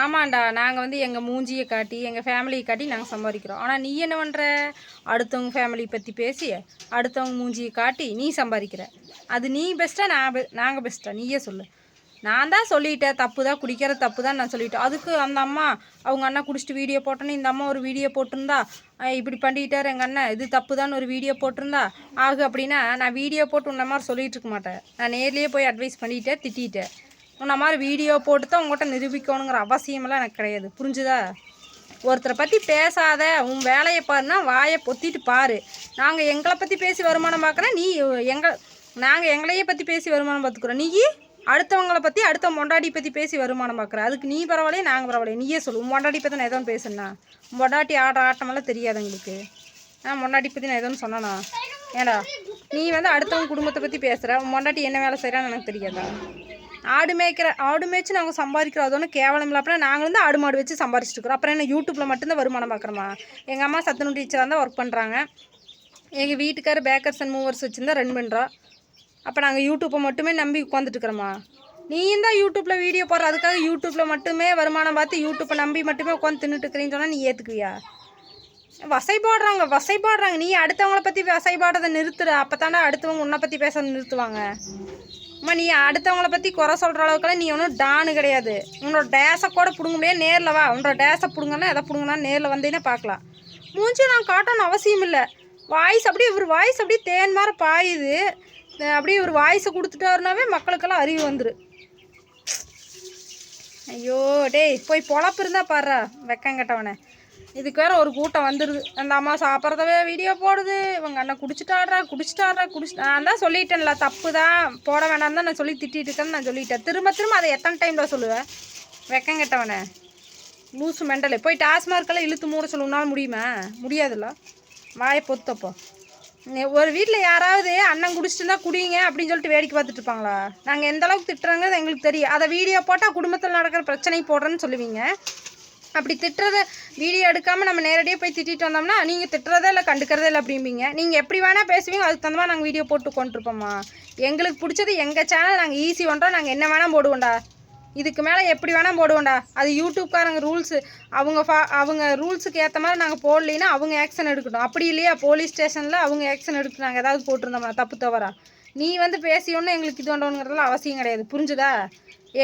ஆமாண்டா நாங்கள் வந்து எங்கள் மூஞ்சியை காட்டி எங்கள் ஃபேமிலியை காட்டி நாங்கள் சம்பாதிக்கிறோம். ஆனால் நீ என்ன பண்ணுற அடுத்தவங்க ஃபேமிலி பற்றி பேசி அடுத்தவங்க மூஞ்சியை காட்டி நீ சம்பாதிக்கிற. அது நீ பெஸ்ட்டாக நான் பெ நாங்கள் பெஸ்ட்டாக நீயே சொல்லு. நான் தான் சொல்லிட்டேன் தப்பு தான் குடிக்கிற தப்பு தான் நான் சொல்லிட்டேன். அதுக்கு அந்த அம்மா அவங்க அண்ணா குடிச்சிட்டு வீடியோ போட்டோன்னு இந்த அம்மா ஒரு வீடியோ போட்டிருந்தா இப்படி பண்ணிட்டார் எங்கள் அண்ணன் இது தப்பு தான் ஒரு வீடியோ போட்டிருந்தா ஆகு அப்படின்னா நான் வீடியோ போட்டு உன்ன மாதிரி சொல்லிகிட்டு இருக்க மாட்டேன். நான் நேர்லேயே போய் அட்வைஸ் பண்ணிட்டேன் திட்டிகிட்டேன் உன்ன மாதிரி வீடியோ போட்டு தான் உங்கள்கிட்ட நிரூபிக்கணுங்கிற அவசியமெல்லாம் எனக்கு கிடையாது. புரிஞ்சுதா? ஒருத்தரை பற்றி பேசாத உன் வேலையை பாருன்னா வாயை பொத்திட்டு பாரு. நாங்கள் எங்களை பற்றி பேசி வருமானம் பார்க்குறேன் நீ எங்கள் நாங்கள் எங்களையே பற்றி பேசி வருமானம் பார்த்துக்குறோம். நீ அடுத்தவங்களை பற்றி அடுத்த மொண்டாட்டி பற்றி பேசி வருமானம் பார்க்குற. அதுக்கு நீ பரவாயில்லையே நாங்கள் பரவாயில்லையே. நீயே சொல்லு உன் மொண்டாட்டி பற்றி நான் எதுவும் பேசுனா மொண்டாட்டி ஆடுற ஆட்டமெல்லாம் தெரியாது எங்களுக்கு. ஆ மொண்டாட்டி பற்றி நான் எதுவும் சொன்னேனா? ஏடா நீ வந்து அடுத்தவங்க குடும்பத்தை பற்றி பேசுகிற உன் மொண்டாட்டி என்ன வேலை செய்கிறான்னு எனக்கு தெரியாதா? ஆடு மேய்க்கிற ஆடு மேய்ச்சி நாங்கள் சம்பாதிக்கிறோம். அது ஒன்றும் கேவலம் இல்லை. அப்படின்னா நாங்கள் வந்து ஆடு மாடு வச்சு சம்பாரிச்சிட்டு இருக்கிறோம். அப்புறம் என்ன யூடியூப்பில் மட்டும்தான் வருமானம் பார்க்குறோமா எங்கள் அம்மா சத்துணு டீச்சராக தான் ஒர்க் பண்ணுறாங்க எங்கள் வீட்டுக்கார பேக்கர்ஸ் அண்ட் மூவர்ஸ் வச்சுருந்தா ரன் பண்ணுறோம் அப்போ நாங்கள் யூடியூப்பை மட்டுமே நம்பி உட்காந்துட்டுருக்குறோமா நீயும் தான் யூடியூப்பில் வீடியோ போடுற. அதுக்காக யூடியூப்பில் மட்டுமே வருமானம் பார்த்து யூடியூப்பை நம்பி மட்டுமே உட்காந்து தின்னுட்டுருக்கிறீன்னு சொன்னால் நீ ஏற்றுக்குவியா வசைபாடுறாங்க வசைபாடுறாங்க நீ அடுத்தவங்கள பற்றி வசைபாடுறதை நிறுத்துற அப்போ தானே அடுத்தவங்க உன்னை பற்றி பேச நிறுத்துவாங்க. அம்மா நீ அடுத்தவங்கள பற்றி குறை சொல்கிற அளவுக்குலாம் நீ ஒன்றும் டானு கிடையாது. உன்னோட டேஸை கூட பிடுங்க முடியாது நேரில் வா. உன்னோட டேஸை பிடுங்கன்னா எதை பிடுங்கன்னா நேரில் வந்தீங்கன்னா பார்க்கலாம். மூஞ்சி நான் காட்டணும் அவசியம் இல்லை. வாய்ஸ் அப்படியே இவர் வாய்ஸ் அப்படியே தேன் மாதிரி பாயுது. அப்படியே இவர் வாய்ஸை கொடுத்துட்டாருனாவே மக்களுக்கெல்லாம் அறிவு வந்துரு. ஐயோ டேய் போய் பொழப்பு இருந்தால் பாடுறா வெக்கங்கட்டவனே இதுக்கு வேற ஒரு கூட்டம் வந்துடுது அந்த அம்மா சாப்பிட்றதவே வீடியோ போடுது. இவங்க அண்ணன் குடிச்சிட்டாடுறா குடிச்சிட்டாடுறா குடிச்சு. நான் தான் சொல்லிட்டேன்ல தப்பு தான் போட வேண்டாம் தான் நான் சொல்லி திட்டிட்டு இருக்கேன்னு நான் சொல்லிட்டேன். திரும்ப திரும்ப அதை எத்தனை டைம் தான் சொல்லுவேன் வெக்கங்கட்டவனே லூசு மெண்டல். போய் டாஸ்மார்க்கெல்லாம் இழுத்து மூட சொல்ல முடியுமா? முடியாதுல்ல. வாயை பொத்தப்போ ஒரு வீட்டில் யாராவது அண்ணன் குடிச்சிட்டு இருந்தா குடிங்க அப்படின்னு சொல்லிட்டு வேடிக்கை பார்த்துட்டு இருப்பாங்களா? நாங்கள் எந்த அளவுக்கு திட்டுறோங்கிறது எங்களுக்கு தெரியும். அதை வீடியோ போட்டால் குடும்பத்தில் நடக்கிற பிரச்சனை போடுறேன்னு சொல்லுவீங்க. அப்படி திட்டுறத வீடியோ எடுக்காமல் நம்ம நேரடியாக போய் திட்டிட்டு வந்தோம்னா நீங்கள் திட்டுறதே இல்லை கண்டுக்கிறதே இல்லை அப்படிம்பீங்க. நீங்கள் எப்படி வேணால் பேசுவீங்க அதுக்கு தகுந்த மாதிரி நாங்கள் வீடியோ போட்டு கொண்டிருப்போம்மா. எங்களுக்கு பிடிச்சது எங்கள் சேனல் நாங்கள் ஈஸி பண்ணுறோம் நாங்கள் என்ன வேணால் போடுவோம்டா. இதுக்கு மேலே எப்படி வேணால் போடுவோம்டா. அது யூடியூப்காரங்க ரூல்ஸு அவங்க ஃபா அவங்க ரூல்ஸுக்கு ஏற்ற மாதிரி நாங்கள் போடலைன்னா அவங்க ஆக்ஷன் எடுக்கட்டும். அப்படி இல்லையா போலீஸ் ஸ்டேஷனில் அவங்க ஆக்ஷன் எடுத்து நாங்கள் ஏதாவது போட்டிருந்தோம்னா தப்பு தவறா. நீ வந்து பேசியோன்னு எங்களுக்கு இது வேண்டணுங்கிறதுலாம் அவசியம் கிடையாது. புரிஞ்சுதா?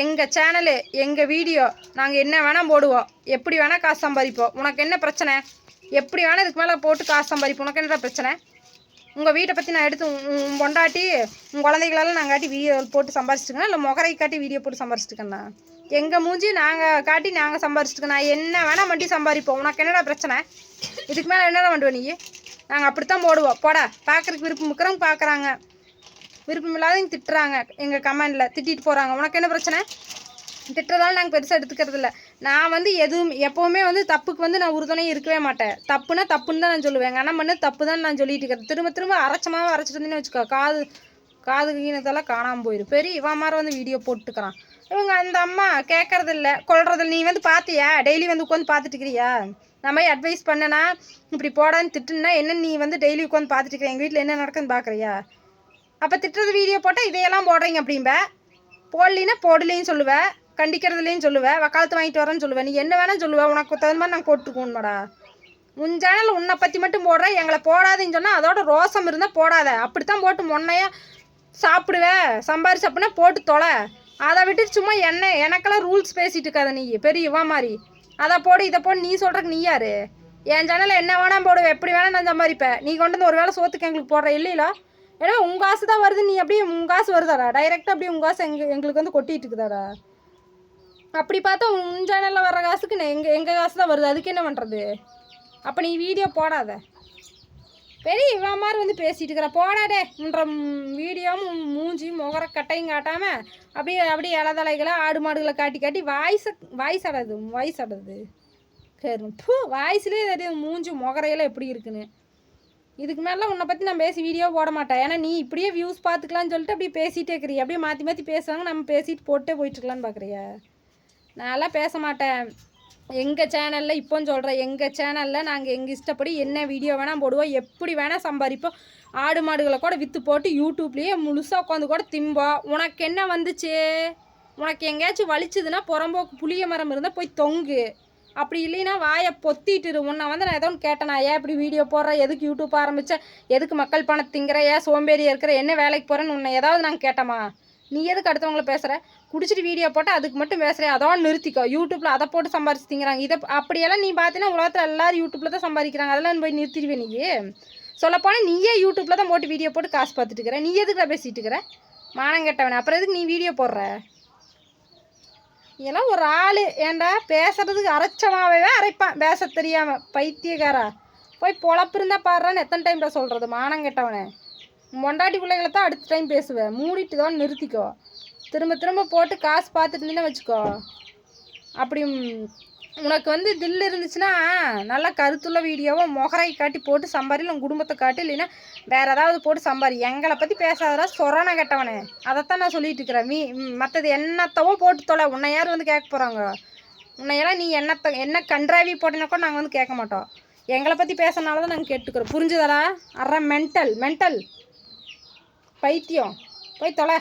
எங்கள் சேனலு எங்கள் வீடியோ நாங்கள் என்ன வேணால் போடுவோம். எப்படி வேணால் காசு சம்பாதிப்போம். உனக்கு என்ன பிரச்சனை? எப்படி வேணால் இதுக்கு மேலே போட்டு காசு சம்பாதிப்போம். உனக்கு என்னடா பிரச்சனை? உங்கள் வீட்டை பற்றி நான் எடுத்து உன் பொண்டாட்டி உன் குழந்தைகளெல்லாம் நாங்கள் காட்டி வீடியோ போட்டு சம்பாரிச்சிட்டுக்கேன் இல்லை முகரை காட்டி வீடியோ போட்டு சம்பாரிச்சிட்டுக்கேண்ணா எங்கள் மூஞ்சி நாங்கள் காட்டி நாங்கள் சம்பாரிச்சிட்டுக்கேன் நான் என்ன வேணால் வண்டி சம்பாதிப்போம். உனக்கு என்னடா பிரச்சனை? இதுக்கு மேலே என்னடா பண்ணுவேன் நீ? நாங்கள் அப்படித்தான் போடுவோம். போடா. பார்க்குறதுக்கு விருப்பம் இருக்கிறவங்க பார்க்குறாங்க விருப்பமில்லாத திட்டுறாங்க. எங்கள் கமெண்டில் திட்டிட்டு போகிறாங்க உனக்கு என்ன பிரச்சனை? திட்டுறதால நாங்கள் பெருசாக எடுத்துக்கிறது இல்லை. நான் வந்து எதுவும் எப்போவுமே வந்து தப்புக்கு வந்து நான் உறுதுணை இருக்கவே மாட்டேன். தப்புனா தப்புன்னு தான் நான் சொல்லுவேன். ஆனால் மண்ணு பண்ண தப்பு தான் நான் சொல்லிட்டு இருக்கிறேன் திரும்ப திரும்ப அரைச்சமாக அரைச்சிட்டு இருந்தேன்னு வச்சுக்கோ காது காது கீனத்தெல்லாம் காணாமல் போயிடும் பெரிய இவன் மாதிரி வந்து வீடியோ போட்டுக்கிறான். இவங்க அந்த அம்மா கேட்கறதில்ல கொள்றதில்ல நீ வந்து பார்த்தியா டெய்லி வந்து உட்காந்து பார்த்துட்டு இருக்கிறியா? நான் போய் அட்வைஸ் பண்ணனா இப்படி போடான்னு திட்டுனா என்ன நீ வந்து டெய்லி உட்காந்து பார்த்துட்டு இருக்கிற? எங்கள் வீட்டில் என்ன நடக்குதுன்னு பார்க்குறியா அப்போ திட்டுறது வீடியோ போட்டால் இதையெல்லாம் போடுறீங்க அப்படிம்ப? போடலின்னா போடலையும் சொல்லுவேன் கண்டிக்கிறதுலையும் சொல்லுவேன் வக்காலத்து வாங்கிட்டு வரேன்னு சொல்லுவேன் நீ என்ன வேணாலும் சொல்லுவேன் உனக்கு தகுந்த மாதிரி நான் போட்டுக்குவோம்டா உன் சேனல் உன்னை பற்றி மட்டும் போடுறேன் எங்களை போடாதுன்னு சொன்னால் அதோட ரோசம் இருந்தால் போடாத. அப்படித்தான் போட்டு முன்னையே சாப்பிடுவேன் சம்பாரிச்சு அப்படின்னா போட்டு தொலை. அதை விட்டுட்டு சும்மா என்ன எனக்கெல்லாம் ரூல்ஸ் பேசிட்டு இருக்காத நீ பெரிய இவன் மாதிரி. அதை போடு இதை போடு நீ சொல்கிறக்கு நீ யாரு? என் சேனலில் என்ன வேணால் போடுவேன் எப்படி வேணால் நான் சம்பாதிப்பேன் நீ கொண்டு வந்து ஒரு வேளை சோத்துக்கு எங்களுக்கு போடுற இல்லையில? ஏன்னா உன் காசு தான் வருது நீ அப்படியே உன் காசு வருதாடா? டைரெக்டாக அப்படியே உன் காசு எங்க எங்களுக்கு வந்து கொட்டிகிட்டு இருக்குதாடா? அப்படி பார்த்தா உன் சேனலில் வர்ற காசுக்கு நான் எங்கள் எங்கள் காசு தான் வருது? அதுக்கு என்ன பண்ணுறது அப்போ நீ வீடியோ போடாத. பெரிய இவன் மாதிரி வந்து பேசிகிட்டு இருக்கிற. போடாடே உன்ற வீடியோவும் மூஞ்சி முகர கட்டையும் காட்டாமல் அப்படியே அப்படியே இலதலைகளை ஆடு மாடுகளை காட்டி காட்டி வாய்ஸை வாய்ஸ் அடது வாய்ஸ் அடது சரி பூ வாய்ஸ்லேயே தெரியும் மூஞ்சி முகரையெல்லாம் எப்படி இருக்குன்னு. இதுக்கு மேலே உன்னை பற்றி நான் பேசி வீடியோ போட மாட்டேன். ஏன்னா நீ இப்படியே வியூஸ் பார்த்துக்கலான்னு சொல்லிட்டு அப்படியே பேசிகிட்டே இருக்கிறிய. அப்படியே மாற்றி மாற்றி பேசுவாங்க நம்ம பேசிட்டு போட்டே போயிட்டுருக்கலான்னு பார்க்குறியா நான்லாம் பேச மாட்டேன். எங்கள் சேனலில் இப்போன்னு சொல்கிறேன் எங்கள் சேனலில் நாங்கள் எங்கள் இஷ்டப்படி என்ன வீடியோ வேணால் போடுவோம். எப்படி வேணால் சம்பாதிப்போம். ஆடு மாடுகளை கூட விற்று போட்டு யூடியூப்லேயே முழுசாக உட்காந்து கூட திம்போம். உனக்கு என்ன வந்துச்சு? உனக்கு எங்கேயாச்சும் வலிச்சதுன்னா புறம்போக்கு புளிய மரம் இருந்தால் போய் தொங்கு. அப்படி இல்லைன்னா வாயை பொத்திட்டு இரு. உன்னை வந்து நான் ஏதோ ஒன்று கேட்டேனா. ஏன் இப்படி வீடியோ போடுறேன்? எதுக்கு யூடியூப் ஆரம்பித்தேன் எதுக்கு மக்கள் பணம் திங்கிற? ஏன் சோம்பேறியா இருக்கிற? என்ன வேலைக்கு போகிறேன்னு உன்னை ஏதாவது நாங்கள் கேட்டோமா நீ எதுக்கு அடுத்தவங்கள பேசுகிற குடிச்சிட்டு வீடியோ போட்டால் அதுக்கு மட்டும் பேசுகிறேன் அதோட நிறுத்திக்கோ. யூடியூப்பில் அதை போட்டு சம்பாரிச்சு திங்கிறாங்க. இதை அப்படியெல்லாம் நீ பார்த்தீங்கன்னா உலகத்தில் எல்லோரும் யூடியூப்பில் தான் சம்பாதிக்கிறாங்க. அதெல்லாம் போய் நிறுத்திடுவேன் நீ. சொல்லப்போனால் நீயே யூடியூப்பில் தான் போட்டு வீடியோ போட்டு காசு பார்த்துட்டு இருக்கிற. நீ எதுக்குடா பேசிகிட்டு இருக்கிற? மானம் கெட்டவனே. அப்புறம் எதுக்கு நீ வீடியோ போடுற? இதெல்லாம் ஒரு ஆள் ஏன்டா பேசுறதுக்கு அரைச்சமாகவே அரைப்பான். பேச தெரியாமல் பைத்தியக்காரா. போய் பொழப்பு இருந்தால் பாடுறான்னு எத்தனை டைம்டா சொல்கிறது மானம் கெட்டவனே. மொண்டாட்டி பிள்ளைகளை தான் அடுத்த டைம் பேசுவேன் மூடிட்டு தான் நிறுத்திக்கோ. திரும்ப திரும்ப போட்டு காசு பார்த்துட்டு இருந்தீங்கன்னா வச்சுக்கோ. அப்படி உனக்கு வந்து தில் இருந்துச்சுன்னா நல்லா கருத்துள்ள வீடியோவை முகரை காட்டி போட்டு சம்பாரி உன் குடும்பத்தை காட்டி இல்லைன்னா வேற ஏதாவது போட்டு சம்பாரி. எங்களை பற்றி பேசாதடா சொரணை கெட்டவனே. அதைத்தான் நான் சொல்லிட்டு இருக்கிறேன். மீ மற்றது என்னத்தவோ போட்டு தொலை. உன்னை யார் வந்து கேட்க போகிறாங்க உன்னையெல்லாம் நீ என்னத்த என்ன கன்றாவி போட்டினா கூட நாங்கள் வந்து கேட்க மாட்டோம். எங்களை பற்றி பேசுறதுனால தான் நாங்கள் கேட்டுக்கிறோம். புரிஞ்சுதடா? அற மென்டல் மென்டல் பைத்தியம். போய் தொலை.